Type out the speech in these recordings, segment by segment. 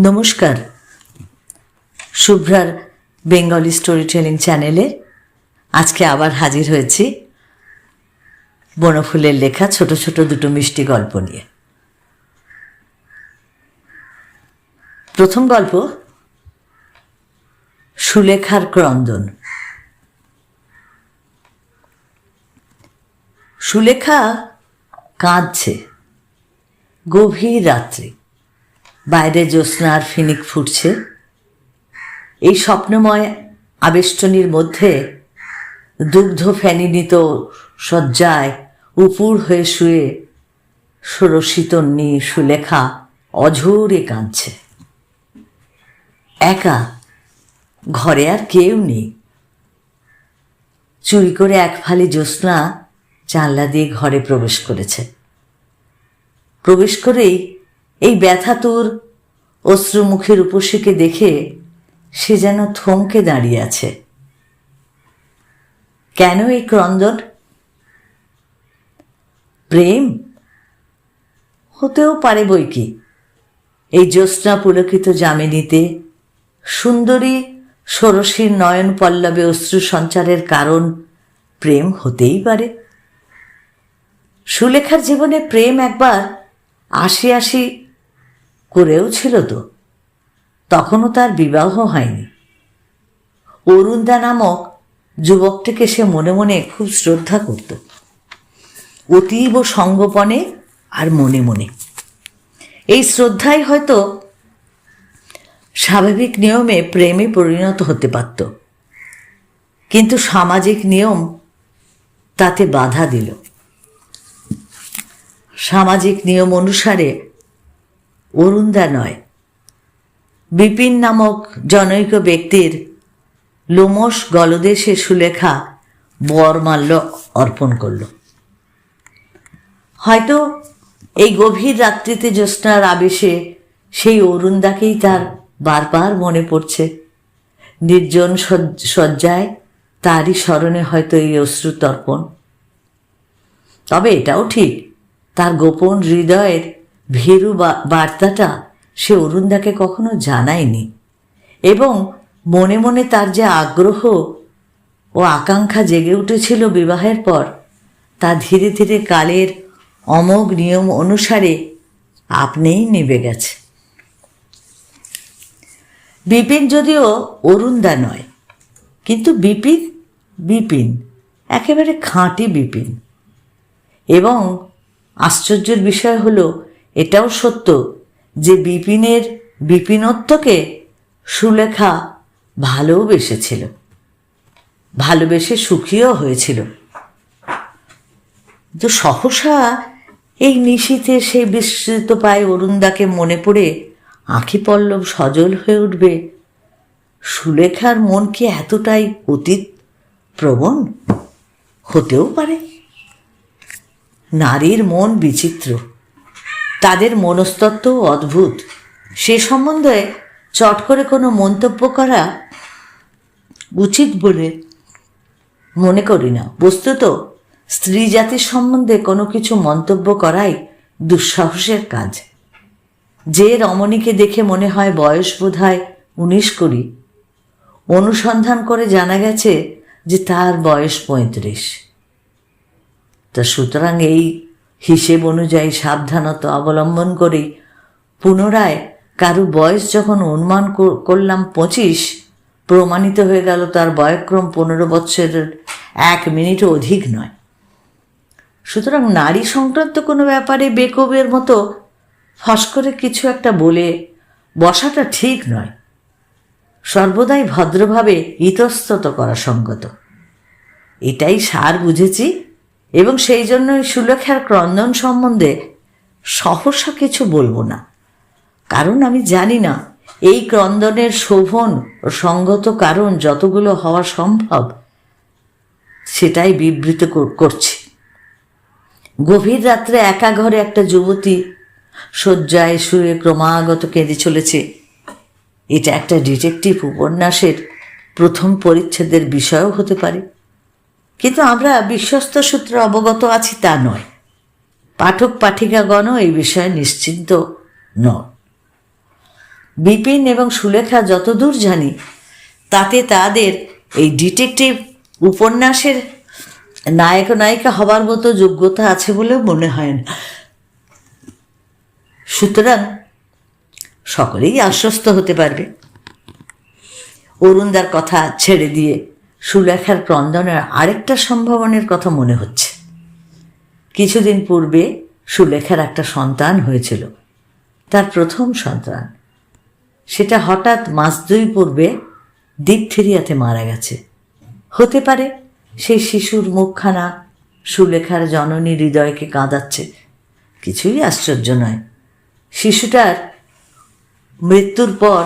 নমস্কার। শুভ্রার Bengali story telling চ্যানেলে আজকে আবার হাজির হয়েছি বনফুলের লেখা ছোট ছোট দুটো মিষ্টি গল্প নিয়ে। প্রথম গল্প, সুলেখার ক্রন্দন। সুলেখা কাঁদছে গভীর রাত্রি। বাইরে জ্যোৎস্নার ফিনিক ফুটছে। এই স্বপ্নময় আবেষ্টনীর মধ্যে দুগ্ধ ফেনিনিত শয্যায় উপুর হয়ে শুয়ে ষোড়শীতন্নি সুলেখা অঝোরে কাঁদছে। একা ঘরে আর কেউ নেই। চুরি করে এক ফালি জ্যোৎস্না জানলা দিয়ে ঘরে প্রবেশ করেছে। প্রবেশ করেই এই ব্যথা ব্যথাতুর অশ্রুমুখের উপসীকে দেখে সে যেন থমকে দাঁড়িয়ে আছে। কেন এই ক্রন্দন? প্রেম? হতেও পারে বই কি? এই জ্যোৎস্না পুলকিত যামিনীতে সুন্দরী ষোড়শীর নয়ন পল্লবে অশ্রু সঞ্চারের কারণ প্রেম হতেই পারে। সুলেখার জীবনে প্রেম একবার আশি আশি করেও ছিল তো। তখনও তার বিবাহ হয়নি। অরুণদা নামক যুবকটিকে সে মনে মনে খুব শ্রদ্ধা করত। অতীব সঙ্গোপনে আর মনে মনে। এই শ্রদ্ধাই হয়তো স্বাভাবিক নিয়মে প্রেমে পরিণত হতে পারত। কিন্তু সামাজিক নিয়ম তাতে বাধা দিল। সামাজিক নিয়ম অনুসারে অরুণদা নয়। বিপিন নামক জনৈক ব্যক্তির লোমস গলদেশে সুলেখা বরমাল্য অর্পণ করল। হয়তো এই গভীর রাত্রিতে জ্যোৎস্নার আবেশে সেই অরুণদাকেই তার বারবার মনে পড়ছে। নির্জন শয্যায় তারই স্মরণে হয়তো এই অশ্রুতর্পণ তবে এটাও ঠিক, তার গোপন হৃদয়ের ভীরু বার্তাটা সে অরুণদাকে কখনো জানায়নি এবং মনে মনে তার যে আগ্রহ ও আকাঙ্ক্ষা জেগে উঠেছিল বিবাহের পর, তা ধীরে ধীরে কালের অমোঘ নিয়ম অনুসারে আপনিই নেবে গেছে। বিপিন যদিও অরুণদা নয়, কিন্তু বিপিন বিপিন, একেবারে খাঁটি বিপিন। এবং আশ্চর্যের বিষয় হলো এটাও সত্য যে বিপিনের বিপিনত্বকে সুলেখা ভালোবেসেছিল। ভালোবেসে সুখীও হয়েছিল। তো সহসা এই নিশীতে সেই বিস্মৃত পায় অরুণদাকে মনে পড়ে আঁখি পল্লব সজল হয়ে উঠবে। সুলেখার মন কি এতটাই অতীত প্রবণ? হতেও পারে। নারীর মন বিচিত্র। তাদের মনস্তত্ত্ব অদ্ভুত। সে সম্বন্ধে চট করে কোনো মন্তব্য করা উচিত বলে মনে করি না। বস্তুত স্ত্রী জাতির সম্বন্ধে কোনো কিছু মন্তব্য করাই দুঃসাহসের কাজ। যে রমণীকে দেখে মনে হয় বয়স বোধ হয় উনিশ কুড়ি, অনুসন্ধান করে জানা গেছে যে তার বয়স পঁয়ত্রিশ। তা সুতরাং এই হিসেব অনুযায়ী সাবধানতা অবলম্বন করেই পুনরায় কারও বয়স যখন অনুমান কর- করলাম পঁচিশ, প্রমাণিত হয়ে গেল তার বয়ক্রম পনেরো বৎসরের এক মিনিটও অধিক নয়। সুতরাং নারী সংক্রান্ত কোনো ব্যাপারে বেকবের মতো ফস করে কিছু একটা বলে বসাটা ঠিক নয়। সর্বদাই ভদ্রভাবে ইতস্তত করা সঙ্গত। এটাই সার বুঝেছি। এবং সেই জন্যই সুলেখার ক্রন্দন সম্বন্ধে সহসা কিছু বলব না। কারণ আমি জানি না, এই ক্রন্দনের শোভন ও সঙ্গত কারণ যতগুলো হওয়া সম্ভব, সেটাই বিবৃত কর- করছি। গভীর রাত্রে একা ঘরে একটা যুবতী শয্যায় শুয়ে ক্রমাগত কেঁদে চলেছে। এটা একটা ডিটেকটিভ উপন্যাসের প্রথম পরিচ্ছেদের বিষয়ও হতে পারে। কিন্তু আমরা বিশ্বস্ত সূত্রে অবগত আছি তা নয়। পাঠক পাঠিকাগণও এই বিষয়ে নিশ্চিন্ত নন। বিপিন এবং সুলেখা যতদূর জানি, তাতে তাদের এই ডিটেকটিভ উপন্যাসের নায়ক নায়িকা হবার মতো যোগ্যতা আছে বলে মনে হয় না। সুতরাং সকলেই আশ্বস্ত হতে পারবে। অরুণদার কথা ছেড়ে দিয়ে সুলেখার ক্রন্দনের আরেকটা সম্ভাবনার কথা মনে হচ্ছে। কিছুদিন পূর্বে সুলেখার একটা সন্তান হয়েছিল। তার প্রথম সন্তান। সেটা হঠাৎ মাস দুই পূর্বে দিকথেরিয়াতে মারা গেছে। হতে পারে সেই শিশুর মুখখানা সুলেখার জননী হৃদয়কে কাঁদাচ্ছে। কিছুই আশ্চর্য নয়। শিশুটার মৃত্যুর পর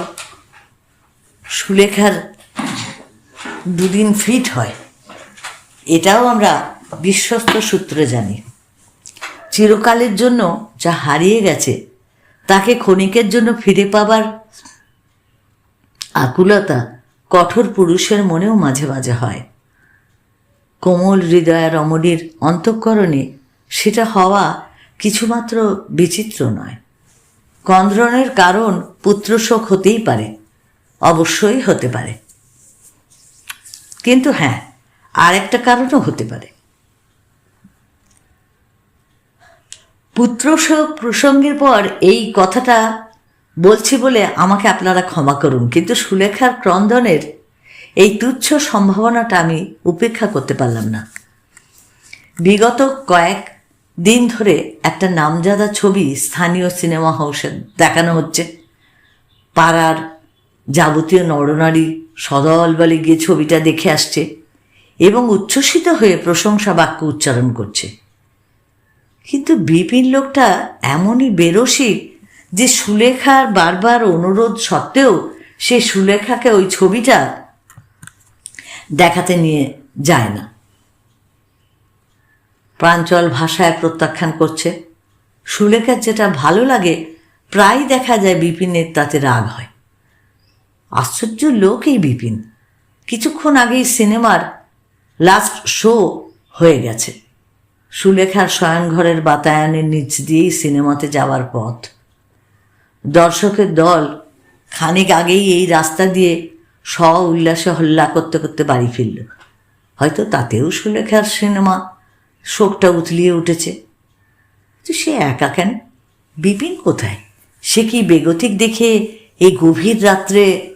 সুলেখার দুদিন ফিট হয়। এটাও আমরা বিশ্বস্ত সূত্রে জানি। চিরকালের জন্য যা হারিয়ে গেছে, তাকে ক্ষণিকের জন্য ফিরে পাবার আকুলতা কঠোর পুরুষের মনেও মাঝে মাঝে হয়। কোমল হৃদয়া রমণীর অন্তঃকরণে সেটা হওয়া কিছুমাত্র বিচিত্র নয়। কন্দ্রনের কারণ পুত্রশোক হতেই পারে, অবশ্যই হতে পারে। কিন্তু হ্যাঁ আরেকটা কারণও হতে পারে। পুত্রশোক প্রসঙ্গের পর এই কথাটা বলছি বলে আমাকে আপনারা ক্ষমা করুন, কিন্তু সুলেখার ক্রন্দনের এই তুচ্ছ সম্ভাবনাটা আমি উপেক্ষা করতে পারলাম না। বিগত কয়েক দিন ধরে একটা নামজাদা ছবি স্থানীয় সিনেমা হাউসে দেখানো হচ্ছে। পাড়ার যাবতীয় নরনারী সদল বলে গিয়ে ছবিটা দেখে আসছে এবং উচ্ছ্বসিত হয়ে প্রশংসা বাক্য উচ্চারণ করছে। কিন্তু বিপিন লোকটা এমনই বেরসিক যে সুলেখার বারবার অনুরোধ সত্ত্বেও সে সুলেখাকে ওই ছবিটা দেখাতে নিয়ে যায় না। প্রাঞ্চল ভাষায় প্রত্যাখ্যান করছে। সুলেখার যেটা ভালো লাগে প্রায় দেখা যায় বিপিনের তাতে রাগ হয়। আশ্চর্য লোক এই বিপিন। কিছুক্ষণ আগেই সিনেমার লাস্ট শো হয়ে গেছে। সুলেখার শয়নঘরের বাতায়নের নিচ দিয়েই সিনেমাতে যাওয়ার পথ। দর্শকের দল খানিক আগেই এই রাস্তা দিয়ে স্ব উল্লাসে হল্লা করতে করতে বাড়ি ফিরল। হয়তো তাতেও সুলেখার সিনেমা শোকটা উতলিয়ে উঠেছে। তো সে একা কেন? বিপিন কোথায়? সে কি বেগতিক দেখে এই গভীর রাত্রে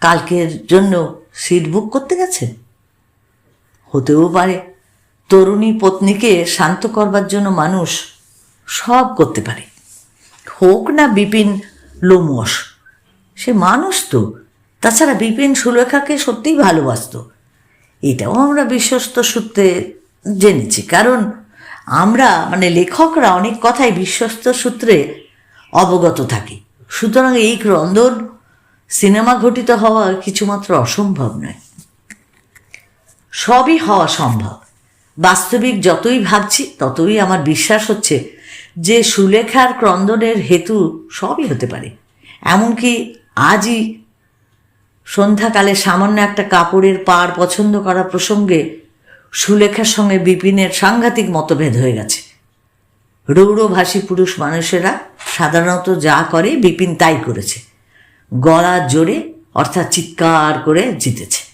কালকের জন্য সিট বুক করতে গেছে? হতেও পারে। তরুণী পত্নীকে শান্ত করবার জন্য মানুষ সব করতে পারে। হোক না বিপিন লোমস সে মানুষ তো। তাছাড়া বিপিন সুলেখাকে সত্যিই ভালোবাসত। এটাও আমরা বিশ্বস্ত সূত্রে জেনেছি। কারণ আমরা মানে লেখকরা অনেক কথাই বিশ্বস্ত সূত্রে অবগত থাকি। সুতরাং এই ক্রন্দন সিনেমা ঘটিত হওয়া কিছুমাত্র অসম্ভব নয়। সবই হওয়া সম্ভব। বাস্তবিক যতই ভাবছি, ততই আমার বিশ্বাস হচ্ছে যে সুলেখার ক্রন্দনের হেতু সবই হতে পারে। এমনকি আজই সন্ধ্যাকালে সামান্য একটা কাপড়ের পাড় পছন্দ করা প্রসঙ্গে সুলেখার সঙ্গে বিপিনের সাংঘাতিক মতভেদ হয়ে গেছে। রৌরভাষী পুরুষ মানুষেরা সাধারণত যা করে, বিপিন তাই করেছে। গলা জোরে, অর্থাৎ চিৎকার করে জিতেছে।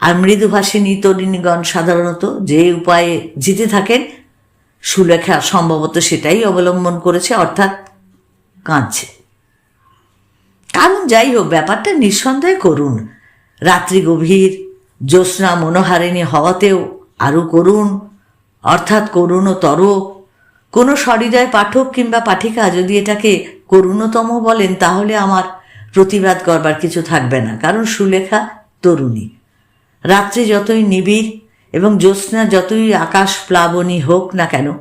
আর মৃদুভাষিনী তরুণীগণ সাধারণত যে উপায়ে জিতে থাকেন, সুলেখা সম্ভবত সেটাই অবলম্বন করেছে, অর্থাৎ কাঁদছে। কারণ যাই হোক, ব্যাপারটা নিঃসন্দেহে করুন। রাত্রি গভীর, জ্যোৎস্না মনোহারিণী হওয়াতেও আরও করুন, অর্থাৎ করুণ তর। কোনো সরিদয় পাঠক কিংবা পাঠিকা যদি এটাকে করুণতম বলেন, তাহলে আমার প্রতিবাদ করবার কিছু থাকবে না। কারণ সুলেখা তরুণী। রাত্রি যতই নিবিড় এবং জ্যোৎস্না যতই আকাশ প্লাবনী হোক না কেন,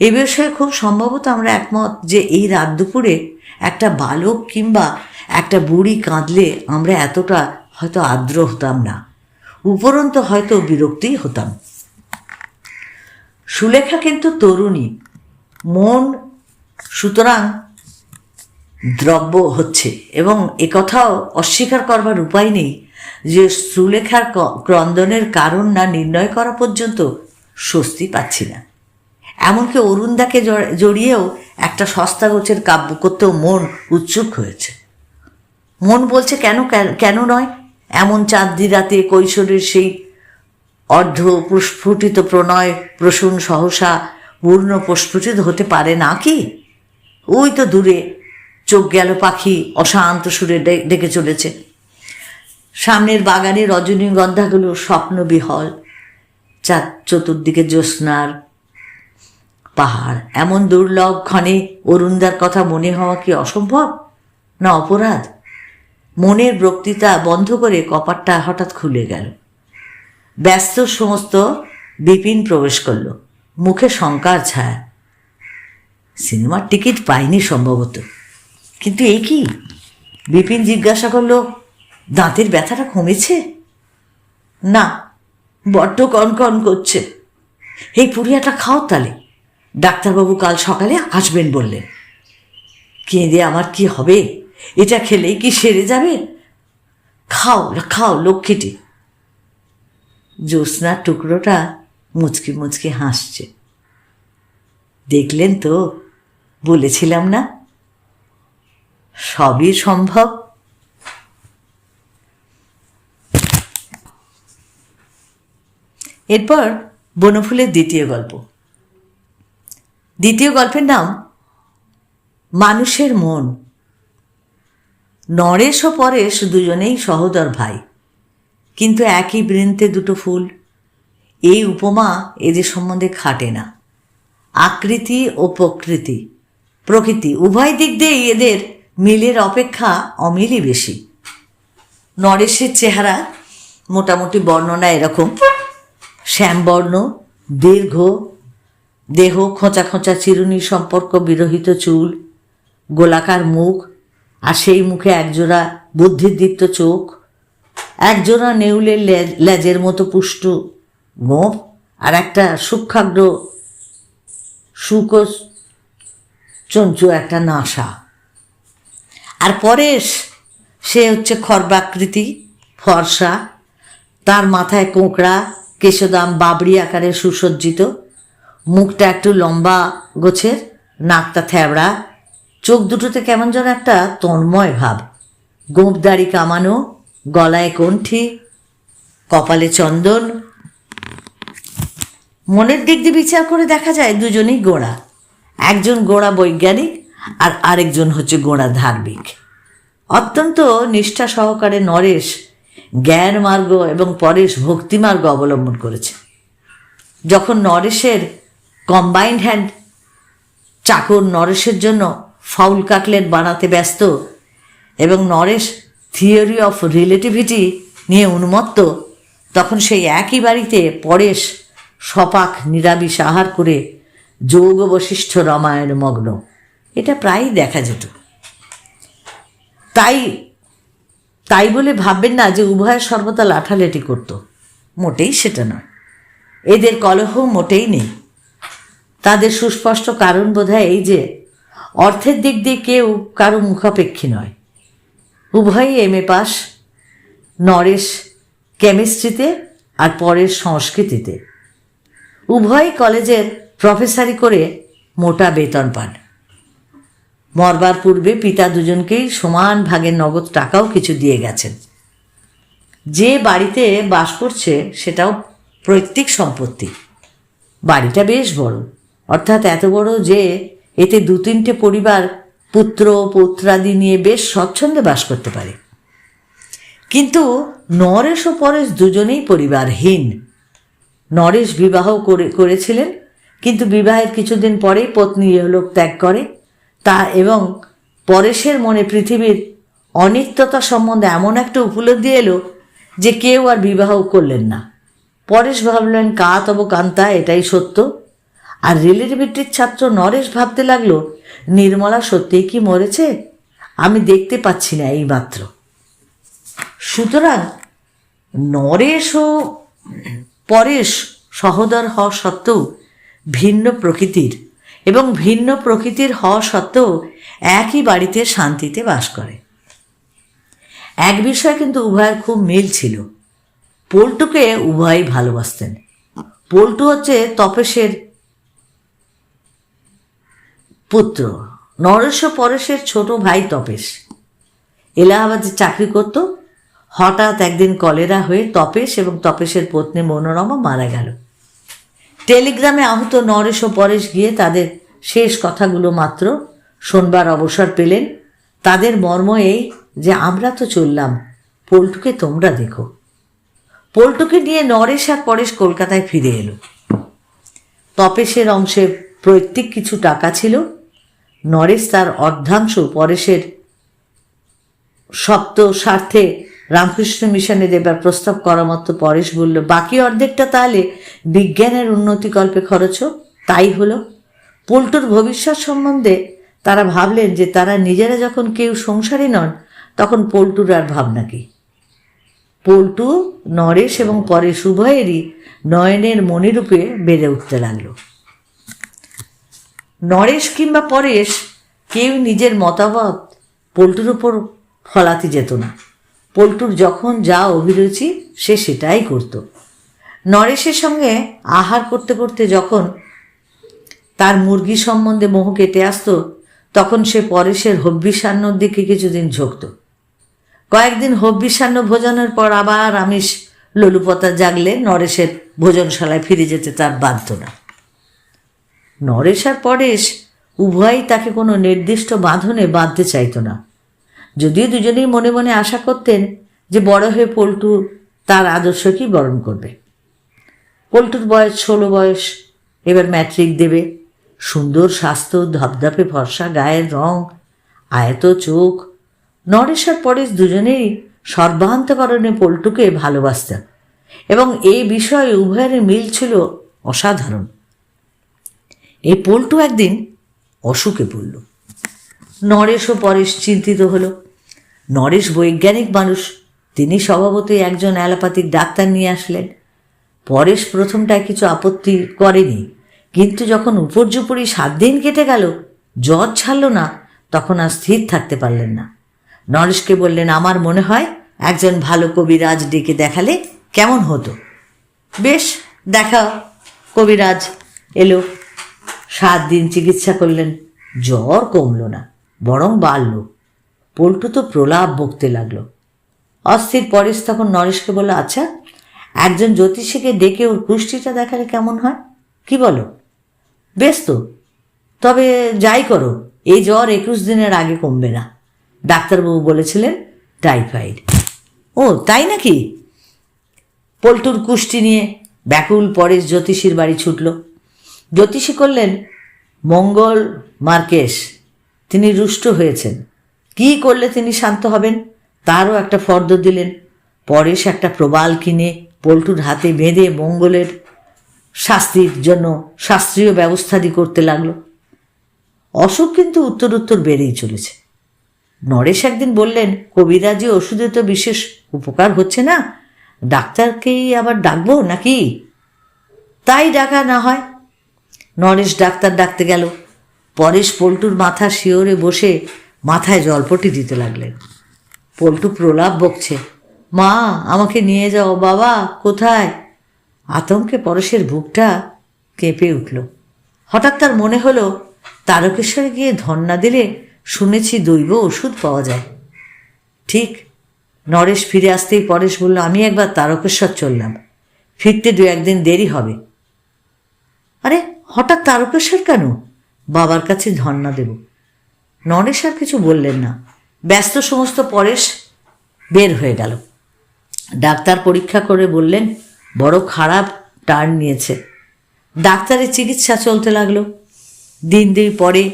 এ বিষয়ে খুব সম্ভবত আমরা একমত যে এই রাত দুপুরে একটা বালক কিংবা একটা বুড়ি কাঁদলে আমরা এতটা হয়তো আর্দ্র হতাম না। উপরন্ত হয়তো বিরক্তি হতাম। সুলেখা কিন্তু তরুণী। মন সুতরাং দ্রব্য হচ্ছে। এবং একথাও অস্বীকার করবার উপায় নেই যে সুলেখার ক্রন্দনের কারণ না নির্ণয় করা পর্যন্ত স্বস্তি পাচ্ছি না। এমনকি অরুণদাকে জড়িয়েও একটা সস্তা গোছের কাব্য করতেও মন উৎসুক হয়েছে। মন বলছে কেন, কেন- নয়? এমন চাঁদদি রাতে কৈশোরের সেই অর্ধ প্রস্ফুটিত প্রণয় প্রসূন সহসা পূর্ণ প্রস্ফুটিত হতে পারে না কি? ওই তো দূরে গেল পাখি অশান্ত সুরে ডেকে চলেছে। সামনের বাগানে রজনীগন্ধাগুলো স্বপ্ন বিহল চার চতুর্দিকে জ্যোৎস্নার পাহাড়। এমন দুর্লভ ক্ষণে অরুণদার কথা মনে হওয়া কি অসম্ভব না অপরাধ? মনের বক্তৃতা বন্ধ করে কপারটা হঠাৎ খুলে গেল। ব্যস্ত সমস্ত বিপিন প্রবেশ করল। মুখে শঙ্কার ছায়া। সিনেমার টিকিট পাইনি সম্ভবত। কিন্তু এ কি? বিপিন জিজ্ঞাসা করল, দাঁতের ব্যথাটা কমেছে? না, বড্ড কনকন করছে। এই পুরিয়াটা খাও তাহলে ডাক্তারবাবু কাল সকালে আসবেন বললেন। কেঁদে আমার কি হবে? এটা খেলেই কি সেরে যাবে? খাও খাও লক্ষ্মীটি। জ্যোৎস্নার টুকরোটা মুচকি মুচকি হাসছে। দেখলেন তো, বলেছিলাম না? সবই সম্ভব। এরপর বনফুলের দ্বিতীয় গল্প। দ্বিতীয় গল্পের নাম, মানুষের মন। নরেশ ও পরেশ দুজনেই সহোদর ভাই। কিন্তু একই বৃন্তে দুটো ফুল। এই উপমা এদের সম্বন্ধে খাটে না। আকৃতি ও প্রকৃতি। প্রকৃতি, উভয় দিক দিয়েই এদের মিলের অপেক্ষা অমিলই বেশি। নরেশের চেহারা মোটামুটি বর্ণনা এরকম। শ্যামবর্ণ দীর্ঘ, দেহ, খোঁচা খোঁচা, চিরুনি সম্পর্ক, বিরহিত চুল, গোলাকার মুখ, আর সেই মুখে একজোড়া বুদ্ধিদীপ্ত চোখ, একজোড়া নেউলের লেজের মতো পুষ্ট গোপ আর একটা সূক্ষাগ্র সুকোষ চঞ্চু একটা নাসা। আর পরেশ, সে হচ্ছে খর্বাকৃতি ফর্সা। তার মাথায় কোঁকড়া, কেশদাম বাবরি আকারে সুসজ্জিত। মুখটা একটু লম্বা গোছের, নাকটা থ্যাবড়া। চোখ দুটোতে কেমন যেন একটা তন্ময় ভাব। গোঁপ দাড়ি কামানো, গলায় কণ্ঠি, কপালে চন্দন। মনের দিক দিয়ে বিচার করে দেখা যায় দুজনেই গোড়া। একজন গোড়া বৈজ্ঞানিক আর আরেকজন হচ্ছে গোড়া ধার্মিক। অত্যন্ত নিষ্ঠা সহকারে নরেশ জ্ঞান মার্গ এবং পরেশ ভক্তি মার্গ অবলম্বন করেছে। যখন নরেশের কম্বাইন্ড হ্যান্ড চাকর নরেশের জন্য ফাউল কাটলেট বানাতে ব্যস্ত এবং নরেশ থিওরি অফ রিলেটিভিটি নিয়ে উন্মত্ত, তখন সেই একই বাড়িতে পরেশ সপাক নিরামিষ আহার করে যোগ বশিষ্ঠ রামায়ণ মগ্ন। এটা প্রায়ই দেখা যেত। তাই তাই বলে ভাববেন না যে উভয় সর্বদা লাঠালেটি করত। মোটেই সেটা নয়। এদের কলহ মোটেই নেই। তাদের সুস্পষ্ট কারণ বোধহয় এই যে, অর্থের দিক দিয়ে কেউ কারও মুখাপেক্ষী নয়। উভয়ই এম এ পাস নরেশ কেমিস্ট্রিতে আর পরের সংস্কৃতিতে। উভয় কলেজের প্রফেসারি করে মোটা বেতন পান। মরবার পূর্বে পিতা দুজনকেই সমান ভাগের নগদ টাকাও কিছু দিয়ে গেছেন। যে বাড়িতে বাস করছে, সেটাও পৈতৃক সম্পত্তি। বাড়িটা বেশ বড়। অর্থাৎ এত বড় যে এতে দু তিনটে পরিবার পুত্র, পৌত্রাদি নিয়ে বেশ স্বচ্ছন্দে বাস করতে পারে। কিন্তু নরেশ ও পরেশ দুজনেই পরিবারহীন। নরেশ বিবাহ করে, করেছিলেন, কিন্তু বিবাহের কিছুদিন পরেই পত্নী ইহলোক ত্যাগ করে। তা এবং পরেশের মনে পৃথিবীর অনিত্যতা সম্বন্ধে এমন একটা উপলব্ধি এলো যে কেউ আর বিবাহ করলেন না। পরেশ ভাবলেন, কা তব কান্তা, এটাই সত্য? আর রিলেটিভিটির ছাত্র নরেশ ভাবতে লাগল, নির্মলা সত্যিই কি মরেছে? আমি দেখতে পাচ্ছি না এই মাত্র। সুতরাং নরেশ ও পরেশ সহোদর হওয়া সত্ত্বেও ভিন্ন প্রকৃতির এবং ভিন্ন প্রকৃতির হওয়া সত্ত্বেও একই বাড়িতে শান্তিতে বাস করে। এক বিষয়ে কিন্তু উভয়ের খুব মিল ছিল। পল্টুকে উভয়ই ভালোবাসতেন। পল্টু হচ্ছে তপেশের পুত্র। নরেশ পরেশের ছোট ভাই তপেশ। এলাহাবাদে চাকরি করত। হঠাৎ একদিন কলেরা হয়ে তপেশ এবং তপেশের পত্নী মনোরমা মারা গেল। টেলিগ্রামে আহত নরেশ ও পরেশ গিয়ে তাদের শেষ কথাগুলো মাত্র শোনবার অবসর পেলেন। তাদের মর্ম এই যে আমরা তো চললাম, পল্টুকে তোমরা দেখো। পল্টুকে নিয়ে নরেশ আর পরেশ কলকাতায় ফিরে এলো। তপেশের অংশে প্রত্যেক কিছু টাকা ছিল। নরেশ তার অর্ধাংশ পরেশের সপ্ত স্বার্থে রামকৃষ্ণ মিশনে দেবার প্রস্তাব করা মতো পরেশ বলল, বাকি অর্ধেকটা তাহলে বিজ্ঞানের উন্নতিকল্পে খরচ হোক তাই হলো। পল্টুর ভবিষ্যৎ সম্বন্ধে তারা ভাবলেন যে তারা নিজেরা যখন কেউ সংসারী নন, তখন পল্টুর আর ভাবনা কি? পল্টু, নরেশ এবং পরেশ উভয়েরই নয়নের মণিরূপে বেড়ে উঠতে লাগল। নরেশ কিংবা পরেশ কেউ নিজের মতামত পল্টুর উপর ফলাতে যেত না। পল্টুর যখন যা অভিরুচি, সে সেটাই করত। নরেশের সঙ্গে আহার করতে করতে যখন তার মুরগি সম্বন্ধে মোহ কেটে আসতো, তখন সে পরেশের হব্বিসান্নর দিকে কিছুদিন ঝুঁকত। কয়েকদিন হব্বিসান্ন ভোজনের পর আবার আমিষ ললুপতা জাগলে নরেশের ভোজনশালায় ফিরে যেতে তার বাধ্য না। নরেশ আর পরেশ উভয়ই তাকে কোনো নির্দিষ্ট বাঁধনে বাঁধতে চাইতো না। যদিও দুজনেই মনে মনে আশা করতেন যে বড় হয়ে পল্টু তার আদর্শকেই বরণ করবে। পল্টুর বয়স, ষোলো বয়স। এবার ম্যাট্রিক দেবে। সুন্দর স্বাস্থ্য, ধপধপে ভরসা গায়ের রং, আয়ত চোখ। নরেশ আর পরেশ দুজনেই সর্বান্তকরণে পল্টুকে ভালোবাসতেন এবং এই বিষয়ে উভয়ের মিল ছিল অসাধারণ। এই পল্টু একদিন অসুখে পড়ল। নরেশ ও পরেশ চিন্তিত হলো। নরেশ বৈজ্ঞানিক মানুষ, তিনি স্বভাবতই একজন অ্যালোপ্যাথিক ডাক্তার নিয়ে আসলেন। পরেশ প্রথমটায় কিছু আপত্তি করেনি। কিন্তু যখন উপর্যুপরি সাত দিন কেটে গেল, জ্বর ছাড়ল না, তখন আর স্থির থাকতে পারলেন না। নরেশকে বললেন, আমার মনে হয় একজন ভালো কবিরাজ ডেকে দেখালে কেমন হতো? বেশ, দেখা। কবিরাজ এলো। সাত দিন চিকিৎসা করলেন। জ্বর কমল না, বরং বাড়ল। পল্টু তো প্রলাপ বকতে লাগল। অস্থির পরেশ তখন নরেশকে বলল আচ্ছা একজন জ্যোতিষীকে ডেকে ওর কুষ্টিটা দেখালে কেমন হয়? কি বলো? বেশ তো। তবে যাই করো, এই জ্বর একুশ দিনের আগে কমবে না। ডাক্তারবাবু বলেছিলেন টাইফয়েড। ও, তাই নাকি? পল্টুর কুষ্টি নিয়ে ব্যাকুল পরেশ জ্যোতিষীর বাড়ি ছুটল। জ্যোতিষী করলেন, মঙ্গল মার্কেশ, তিনি রুষ্ট হয়েছেন। কি করলে তিনি শান্ত হবেন? তারও একটা ফর্দ দিলেন। পরেশ একটা প্রবাল কিনে পল্টুর হাতে বেঁধে মঙ্গলের শাস্তির জন্য শাস্ত্রীয় ব্যবস্থাদি করতে লাগল। অসুখ কিন্তু উত্তর উত্তর বেড়েই চলেছে। নরেশ একদিন বললেন, কবিরাজি ওষুধে তো বিশেষ উপকার হচ্ছে না, ডাক্তারকেই আবার ডাকবো নাকি? তাই ডাকা না হয়। নরেশ ডাক্তার ডাকতে গেল। পরেশ পল্টুর মাথা শিওরে বসে মাথায় জলপটি দিতে লাগলেন। পল্টু প্রলাপ বকছে মা, আমাকে নিয়ে যাও বাবা, কোথায়? আতঙ্কে পরেশের বুকটা কেঁপে উঠল। হঠাৎ তার মনে হলো, তারকেশ্বরে গিয়ে ধন্না দিলে শুনেছি দৈব ওষুধ পাওয়া যায়। ঠিক, নরেশ ফিরে আসতেই পরেশ বলল, আমি একবার তারকেশ্বর চললাম। ফিরতে দু একদিন দেরি হবে। আরে, হঠাৎ তারকেশ্বর কেন? বাবার কাছে ধর্ণা দেব। নরেশ আর কিছু বললেন না। ব্যস্ত সমস্ত পরেশ বের হয়ে গেল। ডাক্তার পরীক্ষা করে বললেন, বড় খারাপ টার্ন নিয়েছে। ডাক্তারের চিকিৎসা চলতে লাগল। দিন দুই পরে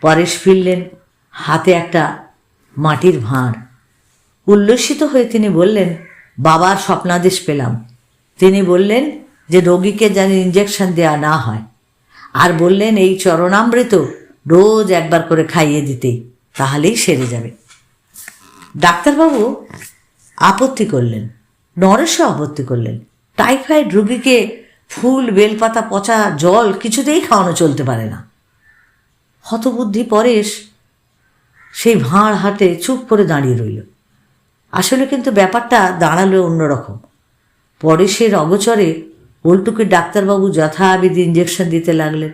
পরেশ ফিরলেন হাতে একটা মাটির ভাঁড়। উল্লসিত হয়ে তিনি বললেন, বাবার স্বপ্নাদেশ পেলাম। তিনি বললেন যে, রোগীকে যেন ইঞ্জেকশন দেওয়া না হয়। আর বললেন, এই চরণামৃত রোজ একবার করে খাইয়ে দিতে, তাহলেই সেরে যাবে। ডাক্তারবাবু আপত্তি করলেন। নরেশও আপত্তি করলেন। টাইফয়েড রুগীকে ফুল, বেলপাতা, পচা জল কিছুতেই খাওয়ানো চলতে পারে না। হতবুদ্ধি পরেশ সেই ভাঁড় হাতে চুপ করে দাঁড়িয়ে রইল। আসলে কিন্তু ব্যাপারটা দাঁড়াল অন্যরকম। পরেশের অগচরে পল্টুকে ডাক্তারবাবু যথাবিধি ইঞ্জেকশন দিতে লাগলেন।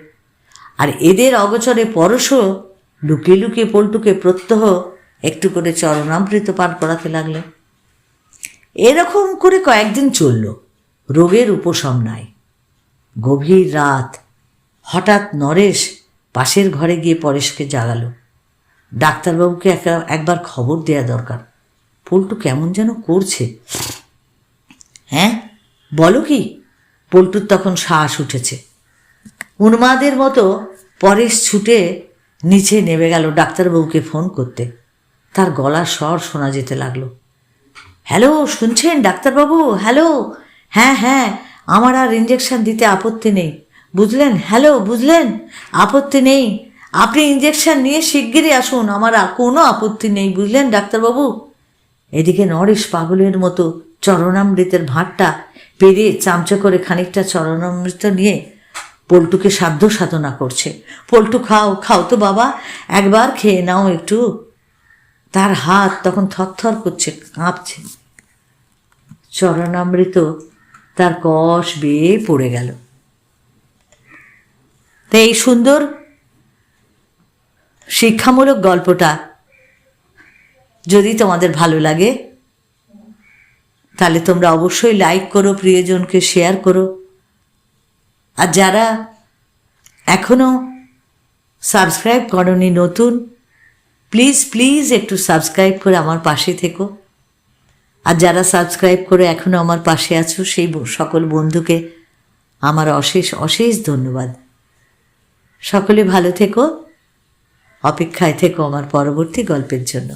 আর এদের অগচরে পরশও লুকিয়ে লুকিয়ে পল্টুকে প্রত্যহ একটু করে চরণামৃত পান করাতে লাগলেন। এরকম করে কয়েকদিন চলল। রোগের উপশম নাই। গভীর রাত। হঠাৎ নরেশ পাশের ঘরে গিয়ে পরেশকে জাগালো। ডাক্তারবাবুকে একটা একবার খবর দেয়া দরকার। পল্টু কেমন যেন করছে। হ্যাঁ? বলো কি? পল্টুর তখন শ্বাস উঠেছে। উন্মাদের মতো পরেশ ছুটে নিচে নেমে গেল ডাক্তারবাবুকে ফোন করতে। তার গলার স্বর শোনা যেতে লাগল। হ্যালো, শুনছেন ডাক্তারবাবু? হ্যালো? হ্যাঁ হ্যাঁ আমার আর ইঞ্জেকশন দিতে আপত্তি নেই। বুঝলেন? হ্যালো, বুঝলেন? আপত্তি নেই। আপনি ইঞ্জেকশন নিয়ে শিগগিরই আসুন, আমার কোনো আপত্তি নেই, বুঝলেন ডাক্তারবাবু? এদিকে নরেশ পাগলের মতো চরণামৃতের ভাঁড়টা পেরিয়ে চামচা করে খানিকটা চরণামৃত নিয়ে পল্টুকে সাধ্য সাধনা করছে। পল্টু, খাও খাও তো বাবা, একবার খেয়ে নাও একটু। তার হাত তখন থরথর করছে, কাঁপছে। চরণামৃত তার কষ বেয়ে পড়ে গেল। তো এই সুন্দর শিক্ষামূলক গল্পটা যদি তোমাদের ভালো লাগে, তাহলে তোমরা অবশ্যই লাইক করো, প্রিয়জনকে শেয়ার করো। আর যারা এখনও সাবস্ক্রাইব করনি, নতুন প্লিজ প্লিজ একটু সাবস্ক্রাইব করে আমার পাশে থেকো। আর যারা সাবস্ক্রাইব করে এখনও আমার পাশে আছো, সেই সকল বন্ধুকে আমার অশেষ অশেষ ধন্যবাদ। সকলে ভালো থেকো, অপেক্ষায় থেকো আমার পরবর্তী গল্পের জন্য।